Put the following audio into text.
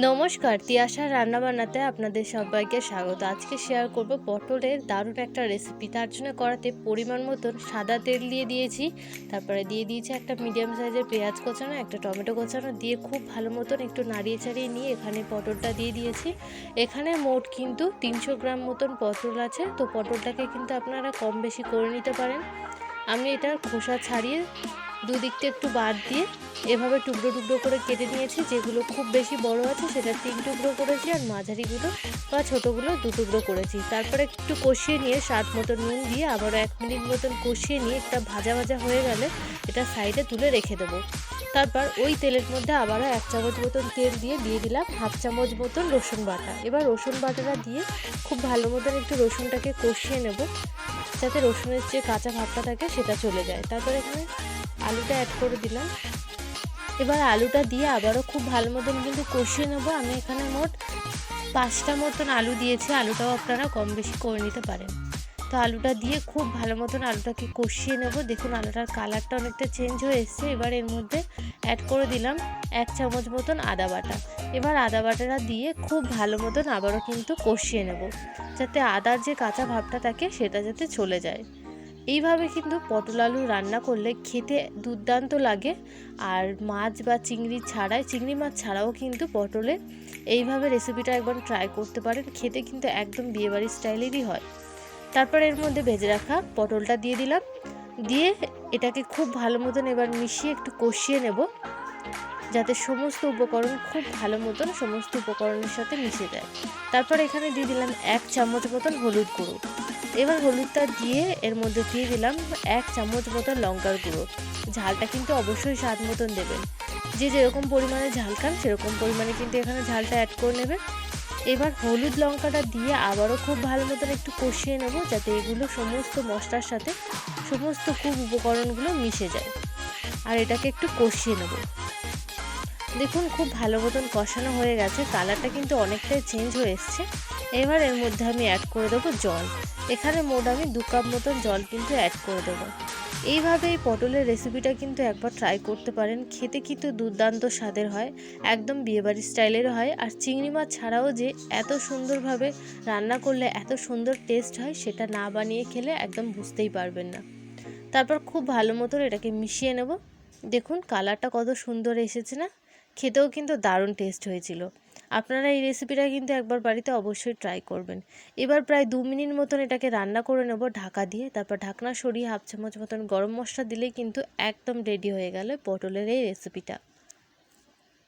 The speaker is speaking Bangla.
নমস্কার, তিয়াশার রান্নাবান্নাতে আপনাদের সবাইকে স্বাগত। আজকে শেয়ার করব পটলের দারুণ একটা রেসিপি তার জন্য করাতে পরিমাণ মতন সাদা তেল দিয়ে দিয়েছি। তারপরে দিয়ে দিয়েছি একটা মিডিয়াম সাইজের পেঁয়াজ কোচানো, একটা টমেটো কোচানো, দিয়ে খুব ভালো মতন একটু নাড়িয়ে চাড়িয়ে নিয়ে এখানে পটলটা দিয়ে দিয়েছি। এখানে মোট কিন্তু তিনশো গ্রাম মতন পটল আছে, তো পটলটাকে কিন্তু আপনারা কম বেশি করে নিতে পারেন। আমি এটার খোসা ছাড়িয়ে দুদিকটা একটু বাদ দিয়ে এভাবে টুকরো টুকরো করে কেটে নিয়েছি, যেগুলো খুব বেশি বড় আছে সেটা তিন টুকরো করেছি আর মাঝারিগুলো বা ছোটোগুলো দু টুকরো করেছি। তারপরে একটু কষিয়ে নিয়ে স্বাদ মতো নুন দিয়ে আবারও এক মিনিট মতন কষিয়ে নিয়ে একটা ভাজা ভাজা হয়ে গেলে এটা সাইডে তুলে রেখে দেবো। তারপর ওই তেলের মধ্যে আবারও এক চামচ মতন তেল দিয়ে দিয়ে দিলাম হাফ চামচ মতন রসুন বাটা। এবার রসুন বাটাটা দিয়ে খুব ভালো মতন একটু রসুনটাকে কষিয়ে নেব, যাতে রসুনের যে কাঁচা ভাতটা থাকে সেটা চলে যায়। তারপর এখানে আলুটা অ্যাড করে দিলাম। এবার আলুটা দিয়ে আবারও খুব ভালো মতন কিন্তু কষিয়ে নেব। আমি এখানে মোট পাঁচটা মতন আলু দিয়েছি। আলুটাও আপনারা কম বেশি করে নিতে পারেন। তো আলুটা দিয়ে খুব ভালো মতন আলুটাকে কষিয়ে নেব। দেখুন আলুটার কালারটা অনেকটা চেঞ্জ হয়ে এসছে। এবার এর মধ্যে অ্যাড করে দিলাম এক চামচ মতন আদা বাটা। এবার আদা বাটাটা দিয়ে খুব ভালো মতন আবারও কিন্তু কষিয়ে নেব। যাতে আদার যে কাঁচা ভাবটা থাকে সেটা যাতে চলে যায়। এইভাবে কিন্তু পটল আলু রান্না করলে খেতে দুর্দান্ত লাগে। আর মাছ বা চিংড়ি ছাড়াই, চিংড়ি মাছ ছাড়াও কিন্তু পটলে এইভাবে রেসিপিটা একবার ট্রাই করতে পারেন। খেতে কিন্তু একদম বিয়েবাড়ির স্টাইলেরই হয়। তারপর এর মধ্যে ভেজে রাখা পটলটা দিয়ে দিলাম। দিয়ে এটাকে খুব ভালো মতন এবার মিশিয়ে একটু কষিয়ে নেব। যাতে সমস্ত উপকরণ খুব ভালো মতন সমস্ত উপকরণের সাথে মিশে যায়। তারপর এখানে দিয়ে দিলাম এক চামচ মতন হলুদ গুঁড়ো। এবার হলুদটা দিয়ে এর মধ্যে দিয়ে দিলাম এক চামচ মতন লঙ্কার গুঁড়ো। ঝালটা কিন্তু অবশ্যই স্বাদ মতন দেবেন। যে যেরকম পরিমাণে ঝাল খান, সেরকম পরিমাণে কিন্তু এখানে ঝালটা অ্যাড করে নেবেন। এবার হলুদ লঙ্কাটা দিয়ে আবারও খুব ভালো মতন একটু কষিয়ে নেব যাতে এগুলো সমস্ত মশলার সাথে সমস্ত খুব উপকরণগুলো মিশে যায়। আর এটাকে একটু কষিয়ে নেব। দেখুন, খুব ভালো মতন কষানো হয়ে গেছে। কালারটা কিন্তু অনেকটাই চেঞ্জ হয়ে এসছে। এবার এর মধ্যে আমি অ্যাড করে দেবো জল। এখানে মোট আমি দু কাপ মতন জল কিন্তু অ্যাড করে দেবো। এইভাবে এই পটলের রেসিপিটা কিন্তু একবার ট্রাই করতে পারেন। খেতে কিন্তু দুর্দান্ত স্বাদের হয়, একদম বিয়েবাড়ির স্টাইলের হয়। আর চিংড়ি মাছ ছাড়াও যে এত সুন্দরভাবে রান্না করলে এত সুন্দর টেস্ট হয়, সেটা না বানিয়ে খেলে একদম বুঝতেই পারবেন না। তারপর খুব ভালো মতন এটাকে মিশিয়ে নেব। দেখুন, কালারটা কত সুন্দর এসেছে না? খেতেও কিন্তু দারুণ টেস্ট হয়েছিল। আপনারা এই রেসিপিটা কিন্তু একবার বাড়িতে অবশ্যই ট্রাই করবেন। এবার প্রায় দু মিনিট মতন এটাকে রান্না করে নেব ঢাকা দিয়ে। তারপর ঢাকনা সরিয়ে হাফ চামচ মতন গরম মশলা দিলেই কিন্তু একদম রেডি হয়ে গেল পটলের এই রেসিপিটা